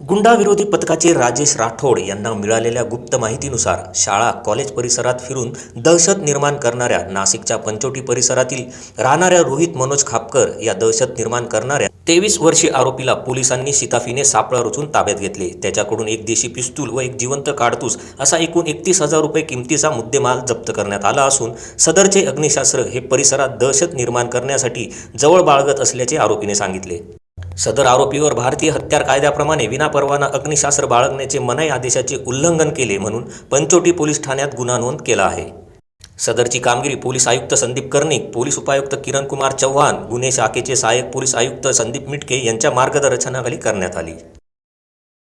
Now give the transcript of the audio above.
गुंडाविरोधी पथकाचे राजेश राठोड यांना मिळालेल्या गुप्त माहितीनुसार शाळा कॉलेज परिसरात फिरून दहशत निर्माण करणाऱ्या नाशिकच्या पंचोटी परिसरातील राहणाऱ्या रोहित मनोज खापकर या दहशत निर्माण करणाऱ्या तेवीस वर्षीय आरोपीला पोलिसांनी शिताफीने सापळा रचून ताब्यात घेतले. त्याच्याकडून एक देशी पिस्तूल व एक जिवंत काडतूस असा एकूण एकतीस हजार रुपये किमतीचा मुद्देमाल जप्त करण्यात आला असून सदरचे अग्निशास्त्र हे परिसरात दहशत निर्माण करण्यासाठी जवळ बाळगत असल्याचे आरोपीने सांगितले. सदर आरोपीवर भारतीय हत्यार कायद्याप्रमाणे विनापरवाना अग्निशास्त्र बाळगण्याचे मनाई आदेशाचे उल्लंघन केले म्हणून पंचोटी पोलीस ठाण्यात गुन्हा नोंद केला आहे. सदरची कामगिरी पोलीस आयुक्त संदीप कर्णिक पोलीस उपायुक्त किरण कुमार चव्हाण गुन्हे शाखेचे सहाय्यक पोलीस आयुक्त संदीप मिटके यांच्या मार्गदर्शनाखाली करण्यात आली.